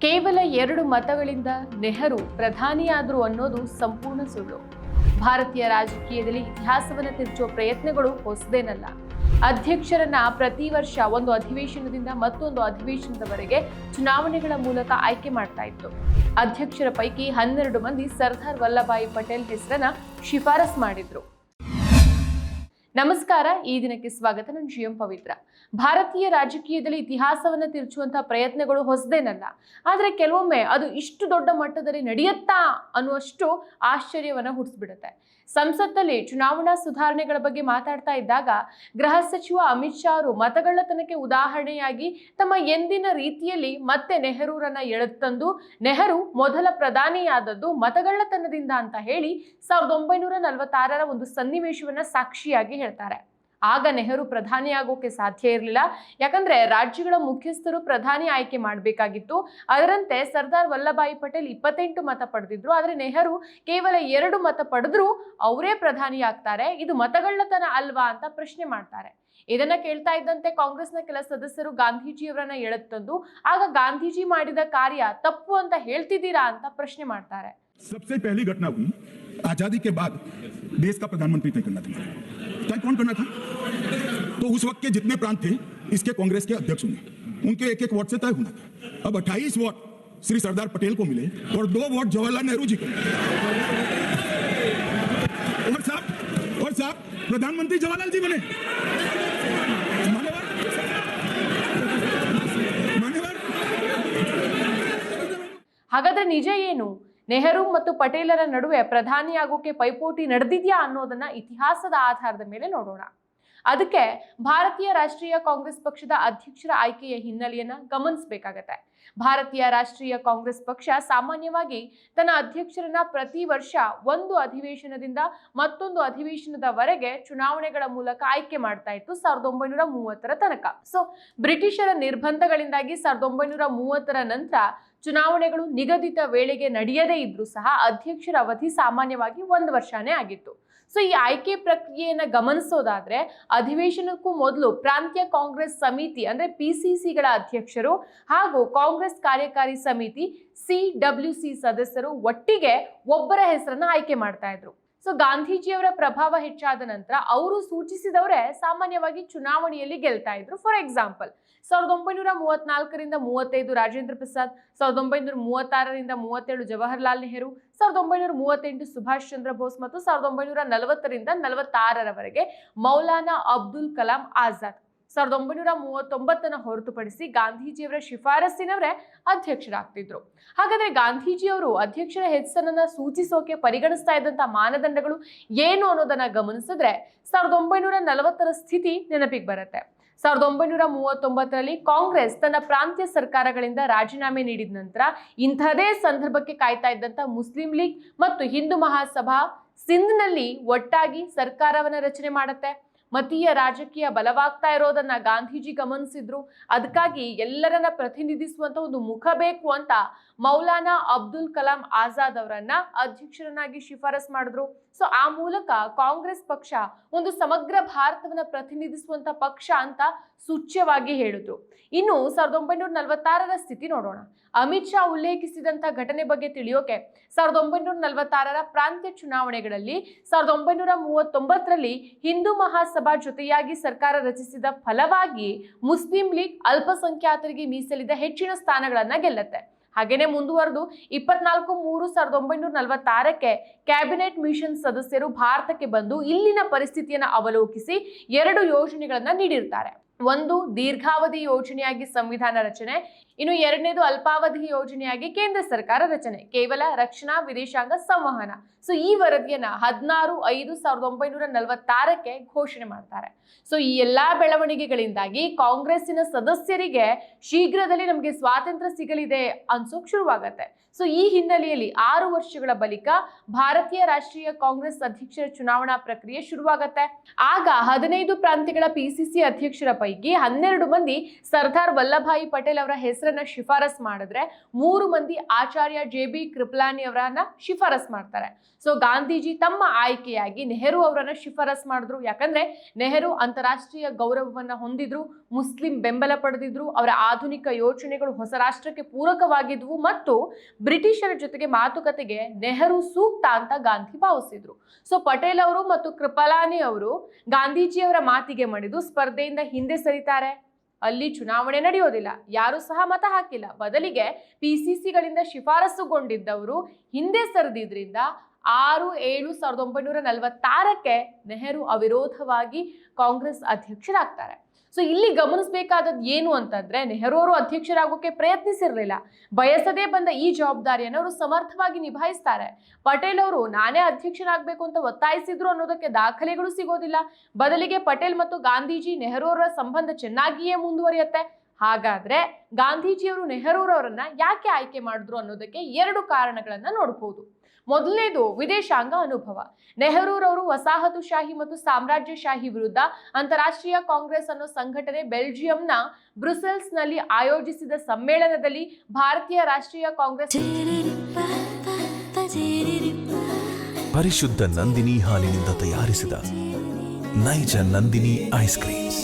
ಕೇವಲ ಎರಡು ಮತಗಳಿಂದ ನೆಹರು ಪ್ರಧಾನಿಯಾದರು ಅನ್ನೋದು ಸಂಪೂರ್ಣ ಸುಳ್ಳು. ಭಾರತೀಯ ರಾಜಕೀಯದಲ್ಲಿ ಇತಿಹಾಸವನ್ನು ತಿರುಚುವ ಪ್ರಯತ್ನಗಳು ಹೊಸದೇನಲ್ಲ. ಅಧ್ಯಕ್ಷರನ್ನ ಪ್ರತಿ ವರ್ಷ ಒಂದು ಅಧಿವೇಶನದಿಂದ ಮತ್ತೊಂದು ಅಧಿವೇಶನದವರೆಗೆ ಚುನಾವಣೆಗಳ ಮೂಲಕ ಆಯ್ಕೆ ಮಾಡ್ತಾ ಇತ್ತು. ಅಧ್ಯಕ್ಷರ ಪೈಕಿ ಹನ್ನೆರಡು ಮಂದಿ ಸರ್ದಾರ್ ವಲ್ಲಭಾಯಿ ಪಟೇಲ್ ಹೆಸರನ್ನ ಶಿಫಾರಸ್ ಮಾಡಿದ್ರು. ನಮಸ್ಕಾರ, ಈ ದಿನಕ್ಕೆ ಸ್ವಾಗತ. ನಾನು ಜಿ ಎಂ ಪವಿತ್ರ. ಭಾರತೀಯ ರಾಜಕೀಯದಲ್ಲಿ ಇತಿಹಾಸವನ್ನು ತಿರುಚುವಂತಹ ಪ್ರಯತ್ನಗಳು ಹೊಸದೇನಲ್ಲ, ಆದರೆ ಕೆಲವೊಮ್ಮೆ ಅದು ಇಷ್ಟು ದೊಡ್ಡ ಮಟ್ಟದಲ್ಲಿ ನಡೆಯುತ್ತಾ ಅನ್ನುವಷ್ಟು ಆಶ್ಚರ್ಯವನ್ನು ಹುಟ್ಟಿಸ್ಬಿಡುತ್ತೆ ಸಂಸತ್ತಲ್ಲಿ ಚುನಾವಣಾ ಸುಧಾರಣೆಗಳ ಬಗ್ಗೆ ಮಾತಾಡ್ತಾ ಇದ್ದಾಗ ಗೃಹ ಸಚಿವ ಅಮಿತ್ ಶಾ ಅವರು ಮತಗಳ್ಳತನಕ್ಕೆ ಉದಾಹರಣೆಯಾಗಿ ತಮ್ಮ ಎಂದಿನ ರೀತಿಯಲ್ಲಿ ಮತ್ತೆ ನೆಹರೂರನ್ನ ಎಳೆತಂದು ನೆಹರು ಮೊದಲ ಪ್ರಧಾನಿಯಾದದ್ದು ಮತಗಳ್ಳತನದಿಂದ ಅಂತ ಹೇಳಿ ಸಾವಿರದ ಒಂಬೈನೂರ ನಲವತ್ತಾರರ ಒಂದು ಸನ್ನಿವೇಶವನ್ನ ಸಾಕ್ಷಿಯಾಗಿ ಹೇಳ್ತಾರೆ. ಆಗ ನೆಹರು ಪ್ರಧಾನಿಯಾಗೋಕೆ ಸಾಧ್ಯ ಇರಲಿಲ್ಲ ಯಾಕಂದ್ರೆ ರಾಜ್ಯಗಳ ಮುಖ್ಯಸ್ಥರು ಪ್ರಧಾನಿ ಆಯ್ಕೆ ಮಾಡಬೇಕಾಗಿತ್ತು ಅದರಂತೆ ಸರ್ದಾರ್ ವಲ್ಲಭಾಯಿ ಪಟೇಲ್ ಇಪ್ಪತ್ತೆಂಟು ಮತ ಪಡೆದಿದ್ರು ಆದರೆ ನೆಹರು ಕೇವಲ ಎರಡು ಮತ ಪಡೆದ್ರು ಅವರೇ ಪ್ರಧಾನಿ ಆಗ್ತಾರೆ ಇದು ಮತಗಳ್ಳತನ ಅಲ್ವಾ ಅಂತ ಪ್ರಶ್ನೆ ಮಾಡ್ತಾರೆ ಇದನ್ನ ಕೇಳ್ತಾ ಇದ್ದಂತೆ ಕಾಂಗ್ರೆಸ್ನ ಕೆಲ ಸದಸ್ಯರು ಗಾಂಧೀಜಿಯವರನ್ನ ಎಳೆತಂದು ಆಗ ಗಾಂಧೀಜಿ ಮಾಡಿದ ಕಾರ್ಯ ತಪ್ಪು ಅಂತ ಹೇಳ್ತಿದ್ದೀರಾ ಅಂತ ಪ್ರಶ್ನೆ ಮಾಡ್ತಾರೆ सबसे पहली घटना हुई आजादी के बाद देश का प्रधानमंत्री तय करना था तय कौन करना था तो उस वक्त के जितने प्रांत थे इसके कांग्रेस के अध्यक्ष होंगे उनके एक एक वोट से तय होना था अब 28 वोट श्री सरदार पटेल को मिले और दो वोट जवाहरलाल नेहरू जी को और साहब और साहब प्रधानमंत्री जवाहरलाल जी बने मान्यवर मान्यवर ಹಾಗಾದ್ರೆ ನಿಜ ಏನು ನೆಹರು ಮತ್ತು ಪಟೇಲರ ನಡುವೆ ಪ್ರಧಾನಿಯಾಗೋಕೆ ಪೈಪೋಟಿ ನಡೆದಿದ್ಯಾ ಅನ್ನೋದನ್ನ ಇತಿಹಾಸದ ಆಧಾರದ ಮೇಲೆ ನೋಡೋಣ. ಅದಕ್ಕೆ ಭಾರತೀಯ ರಾಷ್ಟ್ರೀಯ ಕಾಂಗ್ರೆಸ್ ಪಕ್ಷದ ಅಧ್ಯಕ್ಷರ ಆಯ್ಕೆಯ ಹಿನ್ನೆಲೆಯನ್ನ ಗಮನಿಸಬೇಕಾಗತ್ತೆ. ಭಾರತೀಯ ರಾಷ್ಟ್ರೀಯ ಕಾಂಗ್ರೆಸ್ ಪಕ್ಷ ಸಾಮಾನ್ಯವಾಗಿ ತನ್ನ ಅಧ್ಯಕ್ಷರನ್ನ ಪ್ರತಿ ವರ್ಷ ಒಂದು ಅಧಿವೇಶನದಿಂದ ಮತ್ತೊಂದು ಅಧಿವೇಶನದವರೆಗೆ ಚುನಾವಣೆಗಳ ಮೂಲಕ ಆಯ್ಕೆ ಮಾಡ್ತಾ ಇತ್ತು ಸಾವಿರದ ಒಂಬೈನೂರ ಮೂವತ್ತರ ತನಕ. ಸೊ ಬ್ರಿಟಿಷರ ನಿರ್ಬಂಧಗಳಿಂದಾಗಿ ಸಾವಿರದ ಒಂಬೈನೂರ ಮೂವತ್ತರ ನಂತರ ಚುನಾವಣೆಗಳು ನಿಗದಿತ ವೇಳೆಗೆ ನಡೆಯದೇ ಇದ್ರೂ ಸಹ ಅಧ್ಯಕ್ಷರ ಅವಧಿ ಸಾಮಾನ್ಯವಾಗಿ ಒಂದು ವರ್ಷನೇ ಆಗಿತ್ತು. ಸೊ ಈ ಆಯ್ಕೆ ಪ್ರಕ್ರಿಯೆಯನ್ನು ಗಮನಿಸೋದಾದ್ರೆ ಅಧಿವೇಶನಕ್ಕೂ ಮೊದಲು ಪ್ರಾಂತ್ಯ ಕಾಂಗ್ರೆಸ್ ಸಮಿತಿ ಅಂದ್ರೆ ಪಿ ಸಿ ಅಧ್ಯಕ್ಷರು ಹಾಗೂ ಕಾಂಗ್ರೆಸ್ ಕಾರ್ಯಕಾರಿ ಸಮಿತಿ ಸಿ ಸಿ ಸದಸ್ಯರು ಒಟ್ಟಿಗೆ ಒಬ್ಬರ ಹೆಸರನ್ನ ಆಯ್ಕೆ ಮಾಡ್ತಾ ಇದ್ರು. ಸೊ ಗಾಂಧೀಜಿಯವರ ಪ್ರಭಾವ ಹೆಚ್ಚಾದ ನಂತರ ಅವರು ಸೂಚಿಸಿದವರೇ ಸಾಮಾನ್ಯವಾಗಿ ಚುನಾವಣೆಯಲ್ಲಿ ಗೆಲ್ತಾ ಇದ್ರು. ಫಾರ್ ಎಕ್ಸಾಂಪಲ್ ಸಾವಿರದ ಒಂಬೈನೂರ ಮೂವತ್ನಾಲ್ಕರಿಂದ ಮೂವತ್ತೈದು ರಾಜೇಂದ್ರ ಪ್ರಸಾದ್ ಸಾವಿರದ ಒಂಬೈನೂರ ಮೂವತ್ತಾರರಿಂದ ಮೂವತ್ತೇಳು ಜವಾಹರ್ಲಾಲ್ ನೆಹರು ಸಾವಿರದ ಒಂಬೈನೂರ ಮೂವತ್ತೆಂಟು ಸುಭಾಷ್ ಚಂದ್ರ ಬೋಸ್ ಮತ್ತು ಸಾವಿರದ ಒಂಬೈನೂರ ನಲವತ್ತರಿಂದ ನಲವತ್ತಾರರವರೆಗೆ ಮೌಲಾನಾ ಅಬ್ದುಲ್ ಕಲಾಂ ಆಜಾದ್. ಸಾವಿರದ ಒಂಬೈನೂರ ಮೂವತ್ತೊಂಬತ್ತನ ಹೊರತುಪಡಿಸಿ ಗಾಂಧೀಜಿಯವರ ಶಿಫಾರಸ್ಸಿನವರೇ ಅಧ್ಯಕ್ಷರಾಗ್ತಿದ್ರು. ಹಾಗಾದ್ರೆ ಗಾಂಧೀಜಿಯವರು ಅಧ್ಯಕ್ಷರ ಹೆಸರನ್ನ ಸೂಚಿಸೋಕೆ ಪರಿಗಣಿಸ್ತಾ ಇದ್ದಂತ ಮಾನದಂಡಗಳು ಏನು ಅನ್ನೋದನ್ನ ಗಮನಿಸಿದ್ರೆ ಸಾವಿರದ ಒಂಬೈನೂರ ನಲವತ್ತರ ಸ್ಥಿತಿ ನೆನಪಿಗೆ ಬರುತ್ತೆ. ಸಾವಿರದ ಒಂಬೈನೂರ ಮೂವತ್ತೊಂಬತ್ತರಲ್ಲಿ ಕಾಂಗ್ರೆಸ್ ತನ್ನ ಪ್ರಾಂತ್ಯ ಸರ್ಕಾರಗಳಿಂದ ರಾಜೀನಾಮೆ ನೀಡಿದ ನಂತರ ಇಂಥದೇ ಸಂದರ್ಭಕ್ಕೆ ಕಾಯ್ತಾ ಇದ್ದಂಥ ಮುಸ್ಲಿಂ ಲೀಗ್ ಮತ್ತು ಹಿಂದೂ ಮಹಾಸಭಾ ಸಿಂಧ್ನಲ್ಲಿ ಒಟ್ಟಾಗಿ ಸರ್ಕಾರವನ್ನ ರಚನೆ ಮಾಡುತ್ತೆ. ಮತೀಯ ರಾಜಕೀಯ ಬಲವಾಗ್ತಾ ಇರೋದನ್ನ ಗಾಂಧೀಜಿ ಗಮನಿಸಿದ್ರು. ಅದಕ್ಕಾಗಿ ಎಲ್ಲರನ್ನ ಪ್ರತಿನಿಧಿಸುವಂತ ಒಂದು ಮುಖ ಬೇಕು ಅಂತ ಮೌಲಾನಾ ಅಬ್ದುಲ್ ಕಲಾಂ ಆಜಾದ್ ಅವರನ್ನ ಅಧ್ಯಕ್ಷರನ್ನಾಗಿ ಶಿಫಾರಸ್ ಮಾಡಿದ್ರು. ಸೊ ಆ ಮೂಲಕ ಕಾಂಗ್ರೆಸ್ ಪಕ್ಷ ಒಂದು ಸಮಗ್ರ ಭಾರತವನ್ನ ಪ್ರತಿನಿಧಿಸುವಂತ ಪಕ್ಷ ಅಂತ ಸೂಚ್ಯವಾಗಿ ಹೇಳಿದ್ರು. ಇನ್ನು ಸಾವಿರದ ಒಂಬೈನೂರ ನಲವತ್ತಾರರ ಸ್ಥಿತಿ ನೋಡೋಣ. ಅಮಿತ್ ಶಾ ಉಲ್ಲೇಖಿಸಿದಂತ ಘಟನೆ ಬಗ್ಗೆ ತಿಳಿಯೋಕೆ ಸಾವಿರದ ಒಂಬೈನೂರ ನಲವತ್ತಾರರ ಪ್ರಾಂತ್ಯ ಚುನಾವಣೆಗಳಲ್ಲಿ ಸಾವಿರದ ಒಂಬೈನೂರ ಮೂವತ್ತೊಂಬತ್ತರಲ್ಲಿ ಹಿಂದೂ ಮಹಾಸಭಾ ಜೊತೆಯಾಗಿ ಸರ್ಕಾರ ರಚಿಸಿದ ಫಲವಾಗಿ ಮುಸ್ಲಿಂ ಲೀಗ್ ಅಲ್ಪಸಂಖ್ಯಾತರಿಗೆ ಮೀಸಲಿದ ಹೆಚ್ಚಿನ ಸ್ಥಾನಗಳನ್ನ ಗೆಲ್ಲತ್ತೆ. ಹಾಗೇನೆ ಮುಂದುವರೆದು ಇಪ್ಪತ್ನಾಲ್ಕು ಮೂರು ಸಾವಿರದ ಒಂಬೈನೂರ ನಲವತ್ತಾರಕ್ಕೆ ಕ್ಯಾಬಿನೆಟ್ ಮಿಷನ್ ಸದಸ್ಯರು ಭಾರತಕ್ಕೆ ಬಂದು ಇಲ್ಲಿನ ಪರಿಸ್ಥಿತಿಯನ್ನು ಅವಲೋಕಿಸಿ ಎರಡು ಯೋಜನೆಗಳನ್ನ ನೀಡಿರ್ತಾರೆ. ಒಂದು ದೀರ್ಘಾವಧಿ ಯೋಜನೆಯಾಗಿ ಸಂವಿಧಾನ ರಚನೆ ಇನ್ನು ಎರಡನೇದು ಅಲ್ಪಾವಧಿ ಯೋಜನೆಯಾಗಿ ಕೇಂದ್ರ ಸರ್ಕಾರ ರಚನೆ. ಕೇವಲ ರಕ್ಷಣಾ, ವಿದೇಶಾಂಗ ಸಂವಹನ. ಸೊ ಈ ವರದಿಯನ್ನ ಹದಿನಾರು, ಐದು, ಸಾವಿರದ ಒಂಬೈನೂರ ನಲವತ್ತಾರಕ್ಕೆ ಘೋಷಣೆ ಮಾಡ್ತಾರೆ. ಸೊ ಈ ಎಲ್ಲಾ ಬೆಳವಣಿಗೆಗಳಿಂದಾಗಿ ಕಾಂಗ್ರೆಸ್ಸಿನ ಸದಸ್ಯರಿಗೆ ಶೀಘ್ರದಲ್ಲಿ ನಮಗೆ ಸ್ವಾತಂತ್ರ್ಯ ಸಿಗಲಿದೆ ಅನ್ಸೋಕ್ ಶುರುವಾಗತ್ತೆ. ಸೊ ಈ ಹಿನ್ನೆಲೆಯಲ್ಲಿ ಆರು ವರ್ಷಗಳ ಬಳಿಕ ಭಾರತೀಯ ರಾಷ್ಟ್ರೀಯ ಕಾಂಗ್ರೆಸ್ ಅಧ್ಯಕ್ಷರ ಚುನಾವಣಾ ಪ್ರಕ್ರಿಯೆ ಶುರುವಾಗತ್ತೆ. ಆಗ ಹದಿನೈದು ಪ್ರಾಂತ್ಯಗಳ ಪಿಸಿಸಿ ಅಧ್ಯಕ್ಷರ ಪೈಕಿ ಹನ್ನೆರಡು ಮಂದಿ ಸರ್ದಾರ್ ವಲ್ಲಭಾಯಿ ಪಟೇಲ್ ಅವರ ಹೆಸರನ್ನ ಹೆಸರನ್ನ ಶಿಫಾರಸ್ ಮಾಡಿದ್ರೆ ಮೂರು ಮಂದಿ ಆಚಾರ್ಯ ಜೆ ಬಿ ಕೃಪಲಾನಿ ಅವರನ್ನ ಶಿಫಾರಸ್ ಮಾಡ್ತಾರೆ. ಸೊ ಗಾಂಧೀಜಿ ತಮ್ಮ ಆಯ್ಕೆಯಾಗಿ ನೆಹರು ಅವರನ್ನ ಶಿಫಾರಸ್ ಮಾಡಿದ್ರು. ಯಾಕಂದ್ರೆ ನೆಹರು ಅಂತಾರಾಷ್ಟ್ರೀಯ ಗೌರವವನ್ನ ಹೊಂದಿದ್ರು, ಮುಸ್ಲಿಂ ಬೆಂಬಲ ಪಡೆದಿದ್ರು, ಅವರ ಆಧುನಿಕ ಯೋಚನೆಗಳು ಹೊಸ ರಾಷ್ಟ್ರಕ್ಕೆ ಪೂರಕವಾಗಿದ್ವು ಮತ್ತು ಬ್ರಿಟಿಷರ ಜೊತೆಗೆ ಮಾತುಕತೆಗೆ ನೆಹರು ಸೂಕ್ತ ಅಂತ ಗಾಂಧಿ ಭಾವಿಸಿದ್ರು. ಸೊ ಪಟೇಲ್ ಅವರು ಮತ್ತು ಕೃಪಲಾನಿ ಅವರು ಗಾಂಧೀಜಿಯವರ ಮಾತಿಗೆ ಮಣಿದು ಸ್ಪರ್ಧೆಯಿಂದ ಹಿಂದೆ ಸರಿತಾರೆ. ಅಲ್ಲಿ ಚುನಾವಣೆ ನಡೆಯೋದಿಲ್ಲ. ಯಾರು ಸಹ ಮತ ಹಾಕಿಲ್ಲ. ಬದಲಿಗೆ ಪಿಸಿಸಿಗಳಿಂದ ಶಿಫಾರಸುಗೊಂಡಿದ್ದವರು ಹಿಂದೆ ಸರಿದಿದ್ರಿಂದ ಆರು ಏಳು ಸಾವಿರದ ಒಂಬೈನೂರ ನಲವತ್ತಾರಕ್ಕೆ ನೆಹರು ಅವಿರೋಧವಾಗಿ ಕಾಂಗ್ರೆಸ್ ಅಧ್ಯಕ್ಷರಾಗ್ತಾರೆ. ಸೊ ಇಲ್ಲಿ ಗಮನಿಸಬೇಕಾದದ್ದು ಏನು ಅಂತಂದ್ರೆ ನೆಹರು ಅವರು ಅಧ್ಯಕ್ಷರಾಗೋಕೆ ಪ್ರಯತ್ನಿಸಿರಲಿಲ್ಲ. ಬಯಸದೇ ಬಂದ ಈ ಜವಾಬ್ದಾರಿಯನ್ನು ಅವರು ಸಮರ್ಥವಾಗಿ ನಿಭಾಯಿಸ್ತಾರೆ. ಪಟೇಲ್ ಅವರು ನಾನೇ ಅಧ್ಯಕ್ಷರಾಗಬೇಕು ಅಂತ ಒತ್ತಾಯಿಸಿದ್ರು ಅನ್ನೋದಕ್ಕೆ ದಾಖಲೆಗಳು ಸಿಗೋದಿಲ್ಲ. ಬದಲಿಗೆ ಪಟೇಲ್ ಮತ್ತು ಗಾಂಧೀಜಿ ನೆಹರು ಅವರ ಸಂಬಂಧ ಚೆನ್ನಾಗಿಯೇ ಮುಂದುವರಿಯುತ್ತೆ. ಹಾಗಾದ್ರೆ ಗಾಂಧೀಜಿಯವರು ನೆಹರೂರವರನ್ನ ಯಾಕೆ ಆಯ್ಕೆ ಮಾಡಿದ್ರು ಅನ್ನೋದಕ್ಕೆ ಎರಡು ಕಾರಣಗಳನ್ನ ನೋಡಬಹುದು ಮೊದಲನೇದು ವಿದೇಶಾಂಗ ಅನುಭವ. ನೆಹರೂರವರು ವಸಾಹತುಶಾಹಿ ಮತ್ತು ಸಾಮ್ರಾಜ್ಯಶಾಹಿ ವಿರುದ್ಧ ಅಂತಾರಾಷ್ಟ್ರೀಯ ಕಾಂಗ್ರೆಸ್ ಅನ್ನೋ ಸಂಘಟನೆ ಬೆಲ್ಜಿಯಂನ ಬ್ರುಸೆಲ್ಸ್ನಲ್ಲಿ ಆಯೋಜಿಸಿದ ಸಮ್ಮೇಳನದಲ್ಲಿ ಭಾರತೀಯ ರಾಷ್ಟ್ರೀಯ ಕಾಂಗ್ರೆಸ್ ಪರಿಶುದ್ಧ ನಂದಿನಿ ಹಾಲಿನಿಂದ ತಯಾರಿಸಿದ ನೈಜ ನಂದಿನಿ ಐಸ್ ಕ್ರೀಮ್ಸ್.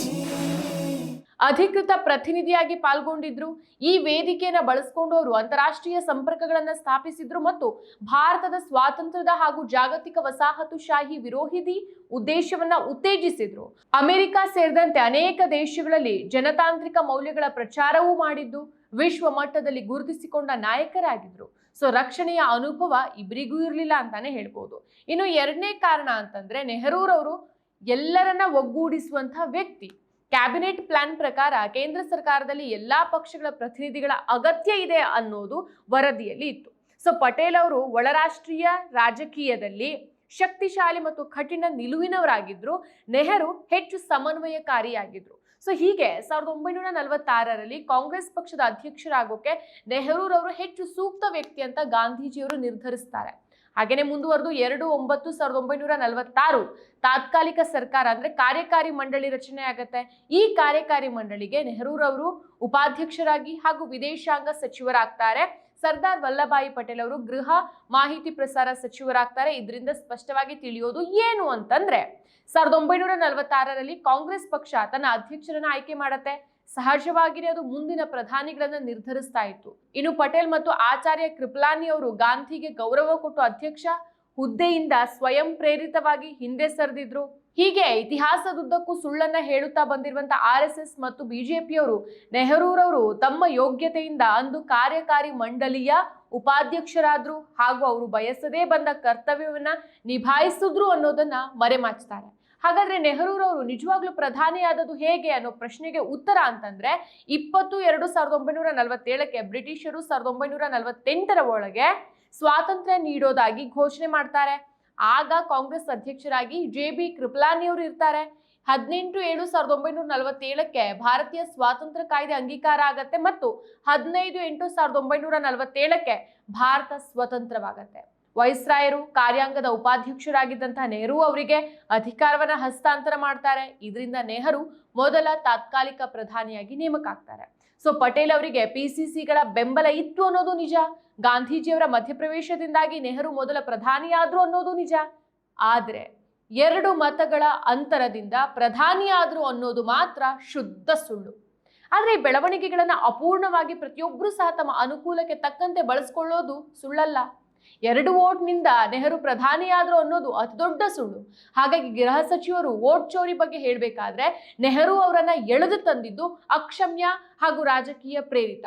ಅಧಿಕೃತ ಪ್ರತಿನಿಧಿಯಾಗಿ ಪಾಲ್ಗೊಂಡಿದ್ರು. ಈ ವೇದಿಕೆಯನ್ನು ಬಳಸಿಕೊಂಡು ಅವರು ಅಂತಾರಾಷ್ಟ್ರೀಯ ಸಂಪರ್ಕಗಳನ್ನು ಸ್ಥಾಪಿಸಿದ್ರು ಮತ್ತು ಭಾರತದ ಸ್ವಾತಂತ್ರ್ಯದ ಹಾಗೂ ಜಾಗತಿಕ ವಸಾಹತುಶಾಹಿ ವಿರೋಧಿ ಉದ್ದೇಶವನ್ನ ಉತ್ತೇಜಿಸಿದ್ರು. ಅಮೆರಿಕ ಸೇರಿದಂತೆ ಅನೇಕ ದೇಶಗಳಲ್ಲಿ ಜನತಾಂತ್ರಿಕ ಮೌಲ್ಯಗಳ ಪ್ರಚಾರವೂ ಮಾಡಿದ್ದು, ವಿಶ್ವ ಮಟ್ಟದಲ್ಲಿ ಗುರುತಿಸಿಕೊಂಡ ನಾಯಕರಾಗಿದ್ರು. ಸೊ, ರಕ್ಷಣೆಯ ಅನುಭವ ಇಬ್ಬರಿಗೂ ಇರಲಿಲ್ಲ ಅಂತಾನೆ ಹೇಳ್ಬೋದು. ಇನ್ನು ಎರಡನೇ ಕಾರಣ ಅಂತಂದ್ರೆ ನೆಹರೂರವರು ಎಲ್ಲರನ್ನ ಒಗ್ಗೂಡಿಸುವಂತಹ ವ್ಯಕ್ತಿ. ಕ್ಯಾಬಿನೆಟ್ ಪ್ಲಾನ್ ಪ್ರಕಾರ ಕೇಂದ್ರ ಸರ್ಕಾರದಲ್ಲಿ ಎಲ್ಲಾ ಪಕ್ಷಗಳ ಪ್ರತಿನಿಧಿಗಳ ಅಗತ್ಯ ಇದೆ ಅನ್ನೋದು ವರದಿಯಲ್ಲಿ ಇತ್ತು. ಸೊ ಪಟೇಲ್ ಅವರು ಒಳರಾಷ್ಟ್ರೀಯ ರಾಜಕೀಯದಲ್ಲಿ ಶಕ್ತಿಶಾಲಿ ಮತ್ತು ಕಠಿಣ ನಿಲುವಿನವರಾಗಿದ್ರು. ನೆಹರು ಹೆಚ್ಚು ಸಮನ್ವಯಕಾರಿಯಾಗಿದ್ರು. ಸೊ ಹೀಗೆ ಸಾವಿರದ ಒಂಬೈನೂರ ನಲವತ್ತಾರರಲ್ಲಿ ಕಾಂಗ್ರೆಸ್ ಪಕ್ಷದ ಅಧ್ಯಕ್ಷರಾಗೋಕೆ ನೆಹರೂರವರು ಹೆಚ್ಚು ಸೂಕ್ತ ವ್ಯಕ್ತಿ ಅಂತ ಗಾಂಧೀಜಿಯವರು ನಿರ್ಧರಿಸ್ತಾರೆ. ಹಾಗೇನೆ ಮುಂದುವರೆದು ಎರಡು ಒಂಬತ್ತು ಸಾವಿರದ ಒಂಬೈನೂರ ನಲವತ್ತಾರು ತಾತ್ಕಾಲಿಕ ಸರ್ಕಾರ ಅಂದ್ರೆ ಕಾರ್ಯಕಾರಿ ಮಂಡಳಿ ರಚನೆ ಆಗುತ್ತೆ. ಈ ಕಾರ್ಯಕಾರಿ ಮಂಡಳಿಗೆ ನೆಹರೂರವರು ಉಪಾಧ್ಯಕ್ಷರಾಗಿ ಹಾಗೂ ವಿದೇಶಾಂಗ ಸಚಿವರಾಗ್ತಾರೆ. ಸರ್ದಾರ್ ವಲ್ಲಭಾಯಿ ಪಟೇಲ್ ಅವರು ಗೃಹ ಮಾಹಿತಿ ಪ್ರಸಾರ ಸಚಿವರಾಗ್ತಾರೆ. ಇದರಿಂದ ಸ್ಪಷ್ಟವಾಗಿ ತಿಳಿಯೋದು ಏನು ಅಂತಂದ್ರೆ, ಸಾವಿರದ ಒಂಬೈನೂರ ನಲವತ್ತಾರರಲ್ಲಿ ಕಾಂಗ್ರೆಸ್ ಪಕ್ಷ ತನ್ನ ಅಧ್ಯಕ್ಷರನ್ನ ಆಯ್ಕೆ ಮಾಡತ್ತೆ. ಸಹಜವಾಗಿಯೇ ಅದು ಮುಂದಿನ ಪ್ರಧಾನಿಗಳನ್ನ ನಿರ್ಧರಿಸ್ತಾ ಇತ್ತು. ಇನ್ನು ಪಟೇಲ್ ಮತ್ತು ಆಚಾರ್ಯ ಕೃಪಲಾನಿ ಅವರು ಗಾಂಧಿಗೆ ಗೌರವ ಕೊಟ್ಟು ಅಧ್ಯಕ್ಷ ಹುದ್ದೆಯಿಂದ ಸ್ವಯಂ ಪ್ರೇರಿತವಾಗಿ ಹಿಂದೆ ಸರಿದಿದ್ರು. ಹೀಗೆ ಇತಿಹಾಸದುದ್ದಕ್ಕೂ ಸುಳ್ಳನ್ನ ಹೇಳುತ್ತಾ ಬಂದಿರುವಂತ ಆರ್ ಎಸ್ ಎಸ್ ಮತ್ತು ಬಿಜೆಪಿಯವರು ನೆಹರೂರವರು ತಮ್ಮ ಯೋಗ್ಯತೆಯಿಂದ ಅಂದು ಕಾರ್ಯಕಾರಿ ಮಂಡಳಿಯ ಉಪಾಧ್ಯಕ್ಷರಾದ್ರು ಹಾಗೂ ಅವರು ಬಯಸದೇ ಬಂದ ಕರ್ತವ್ಯವನ್ನ ನಿಭಾಯಿಸಿದ್ರು ಅನ್ನೋದನ್ನ ಮರೆಮಾಚ್ತಾರೆ. ಹಾಗಾದ್ರೆ ನೆಹರೂರವರು ನಿಜವಾಗ್ಲೂ ಪ್ರಧಾನಿಯಾದದ್ದು ಹೇಗೆ ಅನ್ನೋ ಪ್ರಶ್ನೆಗೆ ಉತ್ತರ ಅಂತಂದ್ರೆ, ಇಪ್ಪತ್ತು ಎರಡು ಸಾವಿರದ ಒಂಬೈನೂರ ನಲವತ್ತೇಳಕ್ಕೆ ಬ್ರಿಟಿಷರು ಸಾವಿರದ ಒಂಬೈನೂರ ನಲವತ್ತೆಂಟರ ಒಳಗೆ ಸ್ವಾತಂತ್ರ್ಯ ನೀಡೋದಾಗಿ ಘೋಷಣೆ ಮಾಡ್ತಾರೆ. ಆಗ ಕಾಂಗ್ರೆಸ್ ಅಧ್ಯಕ್ಷರಾಗಿ ಜೆ ಬಿ ಕೃಪಲಾನಿ ಅವರು ಇರ್ತಾರೆ. ಹದಿನೆಂಟು ಏಳು ಸಾವಿರದ ಒಂಬೈನೂರ ನಲವತ್ತೇಳಕ್ಕೆ ಭಾರತೀಯ ಸ್ವಾತಂತ್ರ್ಯ ಕಾಯ್ದೆ ಅಂಗೀಕಾರ ಆಗತ್ತೆ ಮತ್ತು ಹದಿನೈದು ಎಂಟು ಸಾವಿರದ ಒಂಬೈನೂರ ನಲವತ್ತೇಳಕ್ಕೆ ಭಾರತ ಸ್ವತಂತ್ರವಾಗತ್ತೆ. ವೈಸ್ರಾಯರು ಕಾರ್ಯಾಂಗದ ಉಪಾಧ್ಯಕ್ಷರಾಗಿದ್ದಂತಹ ನೆಹರು ಅವರಿಗೆ ಅಧಿಕಾರವನ್ನ ಹಸ್ತಾಂತರ ಮಾಡ್ತಾರೆ. ಇದರಿಂದ ನೆಹರು ಮೊದಲ ತಾತ್ಕಾಲಿಕ ಪ್ರಧಾನಿಯಾಗಿ ನೇಮಕ ಆಗ್ತಾರೆ ಸೊ, ಪಟೇಲ್ ಅವರಿಗೆ ಪಿಸಿಸಿಗಳ ಬೆಂಬಲ ಇತ್ತು ಅನ್ನೋದು ನಿಜ. ಗಾಂಧೀಜಿಯವರ ಮಧ್ಯಪ್ರವೇಶದಿಂದಾಗಿ ನೆಹರು ಮೊದಲ ಪ್ರಧಾನಿಯಾದ್ರು ಅನ್ನೋದು ನಿಜ. ಆದರೆ ಎರಡು ಮತಗಳ ಅಂತರದಿಂದ ಪ್ರಧಾನಿಯಾದ್ರು ಅನ್ನೋದು ಮಾತ್ರ ಶುದ್ಧ ಸುಳ್ಳು. ಆದರೆ ಈ ಬೆಳವಣಿಗೆಗಳನ್ನು ಅಪೂರ್ಣವಾಗಿ ಪ್ರತಿಯೊಬ್ಬರೂ ಸಹ ತಮ್ಮ ಅನುಕೂಲಕ್ಕೆ ತಕ್ಕಂತೆ ಬಳಸ್ಕೊಳ್ಳೋದು ಸುಳ್ಳಲ್ಲ. ಎರಡು ವೋಟ್ನಿಂದ ನೆಹರು ಪ್ರಧಾನಿಯಾದ್ರು ಅನ್ನೋದು ಅತಿದೊಡ್ಡ ಸುಳ್ಳು. ಹಾಗಾಗಿ ಗೃಹ ಸಚಿವರು ವೋಟ್ ಚೋರಿ ಬಗ್ಗೆ ಹೇಳಬೇಕಾದ್ರೆ ನೆಹರು ಅವರನ್ನ ಎಳೆದು ತಂದಿದ್ದು ಅಕ್ಷಮ್ಯ ಹಾಗೂ ರಾಜಕೀಯ ಪ್ರೇರಿತ.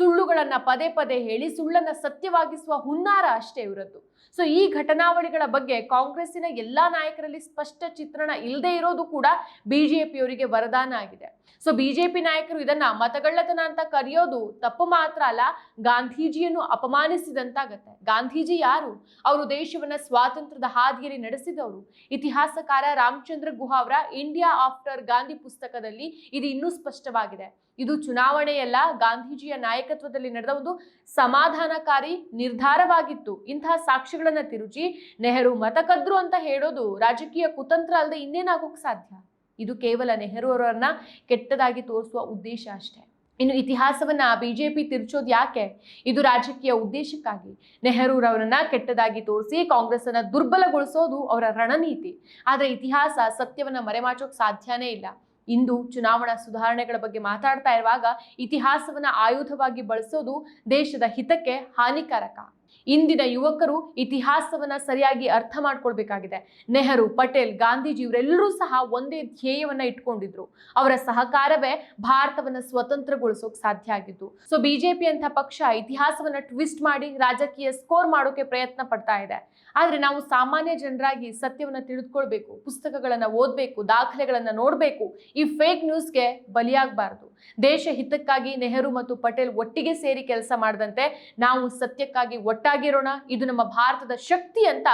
ಸುಳ್ಳುಗಳನ್ನ ಪದೇ ಪದೇ ಹೇಳಿ ಸುಳ್ಳನ್ನ ಸತ್ಯವಾಗಿಸುವ ಹುನ್ನಾರ ಅಷ್ಟೇ ಇವರದ್ದು. ಸೊ ಈ ಘಟನಾವಳಿಗಳ ಬಗ್ಗೆ ಕಾಂಗ್ರೆಸ್ಸಿನ ಎಲ್ಲಾ ನಾಯಕರಲ್ಲಿ ಸ್ಪಷ್ಟ ಚಿತ್ರಣ ಇಲ್ಲದೆ ಇರೋದು ಕೂಡ ಬಿಜೆಪಿಯವರಿಗೆ ವರದಾನ ಆಗಿದೆ. ಸೊ ಬಿಜೆಪಿ ನಾಯಕರು ಇದನ್ನ ಮತಗಳ್ಳತನ ಅಂತ ಕರೆಯೋದು ತಪ್ಪು ಮಾತ್ರ ಅಲ್ಲ, ಗಾಂಧೀಜಿಯನ್ನು ಅಪಮಾನಿಸಿದಂತಾಗತ್ತೆ ಗಾಂಧೀಜಿ ಯಾರು? ಅವರು ದೇಶವನ್ನ ಸ್ವಾತಂತ್ರ್ಯದ ಹಾದಿಯಲ್ಲಿ ನಡೆಸಿದವರು. ಇತಿಹಾಸಕಾರ ರಾಮಚಂದ್ರ ಗುಹಾ ಅವರ ಇಂಡಿಯಾ ಆಫ್ಟರ್ ಗಾಂಧಿ ಪುಸ್ತಕದಲ್ಲಿ ಇದು ಇನ್ನೂ ಸ್ಪಷ್ಟವಾಗಿದೆ. ಇದು ಚುನಾವಣೆಯಲ್ಲ, ಗಾಂಧೀಜಿಯ ನಾಯಕತ್ವದಲ್ಲಿ ನಡೆದ ಒಂದು ಸಮಾಧಾನಕಾರಿ ನಿರ್ಧಾರವಾಗಿತ್ತು. ಇಂತಹ ಸಾಕ್ಷಿಗಳನ್ನ ತಿರುಚಿ ನೆಹರು ಮತ ಕದ್ರು ಅಂತ ಹೇಳೋದು ರಾಜಕೀಯ ಕುತಂತ್ರ ಅಲ್ಲದೆ ಇನ್ನೇನಾಗೋಕ್ ಸಾಧ್ಯ? ಇದು ಕೇವಲ ನೆಹರು ಅವರನ್ನ ಕೆಟ್ಟದಾಗಿ ತೋರಿಸುವ ಉದ್ದೇಶ ಅಷ್ಟೇ. ಇನ್ನು ಇತಿಹಾಸವನ್ನ ಬಿಜೆಪಿ ತಿರುಚೋದು ಯಾಕೆ? ಇದು ರಾಜಕೀಯ ಉದ್ದೇಶಕ್ಕಾಗಿ. ನೆಹರೂರವರನ್ನ ಕೆಟ್ಟದಾಗಿ ತೋರಿಸಿ ಕಾಂಗ್ರೆಸ್ ಅನ್ನ ದುರ್ಬಲಗೊಳಿಸೋದು ಅವರ ರಣನೀತಿ. ಆದ್ರೆ ಇತಿಹಾಸ ಸತ್ಯವನ್ನ ಮರೆಮಾಚೋಕ್ ಸಾಧ್ಯನೇ ಇಲ್ಲ. ಇಂದು ಚುನಾವಣಾ ಸುಧಾರಣೆಗಳ ಬಗ್ಗೆ ಮಾತಾಡ್ತಾ ಇರುವಾಗ ಇತಿಹಾಸವನ್ನ ಆಯುಧವಾಗಿ ಬಳಸೋದು ದೇಶದ ಹಿತಕ್ಕೆ ಹಾನಿಕಾರಕ. ಇಂದಿನ ಯುವಕರು ಇತಿಹಾಸವನ್ನ ಸರಿಯಾಗಿ ಅರ್ಥ ಮಾಡ್ಕೊಳ್ಬೇಕಾಗಿದೆ. ನೆಹರು, ಪಟೇಲ್, ಗಾಂಧೀಜಿ ಇವರೆಲ್ಲರೂ ಸಹ ಒಂದೇ ಧ್ಯೇಯವನ್ನ ಇಟ್ಕೊಂಡಿದ್ರು. ಅವರ ಸಹಕಾರವೇ ಭಾರತವನ್ನ ಸ್ವತಂತ್ರಗೊಳಿಸೋಕ್ ಸಾಧ್ಯ ಆಗಿದ್ದು. ಸೊ ಬಿಜೆಪಿ ಅಂತ ಪಕ್ಷ ಇತಿಹಾಸವನ್ನ ಟ್ವಿಸ್ಟ್ ಮಾಡಿ ರಾಜಕೀಯ ಸ್ಕೋರ್ ಮಾಡೋಕೆ ಪ್ರಯತ್ನ ಪಡ್ತಾ ಇದೆ. ಆದ್ರೆ ನಾವು ಸಾಮಾನ್ಯ ಜನರಾಗಿ ಸತ್ಯವನ್ನ ತಿಳಿದುಕೊಳ್ಬೇಕು, ಪುಸ್ತಕಗಳನ್ನ ಓದ್ಬೇಕು, ದಾಖಲೆಗಳನ್ನ ನೋಡ್ಬೇಕು, ಈ ಫೇಕ್ ನ್ಯೂಸ್ಗೆ ಬಲಿಯಾಗಬಾರದು. ದೇಶ ಹಿತಕ್ಕಾಗಿ ನೆಹರು ಮತ್ತು ಪಟೇಲ್ ಒಟ್ಟಿಗೆ ಸೇರಿ ಕೆಲಸ ಮಾಡದಂತೆ ನಾವು ಸತ್ಯಕ್ಕಾಗಿ ಒಟ್ಟಾಗಿರೋಣ. ಇದು ನಮ್ಮ ಭಾರತದ ಶಕ್ತಿ ಅಂತ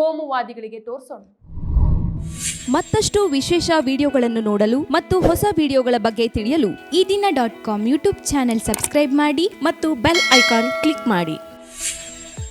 ಕೋಮುವಾದಿಗಳಿಗೆ ತೋರಿಸೋಣ. ಮತ್ತಷ್ಟು ವಿಶೇಷ ವಿಡಿಯೋಗಳನ್ನು ನೋಡಲು ಮತ್ತು ಹೊಸ ವಿಡಿಯೋಗಳ ಬಗ್ಗೆ ತಿಳಿಯಲು Ee Dina dot com YouTube channel subscribe ಮಾಡಿ ಮತ್ತು ಬೆಲ್ ಐಕಾನ್ ಕ್ಲಿಕ್ ಮಾಡಿ.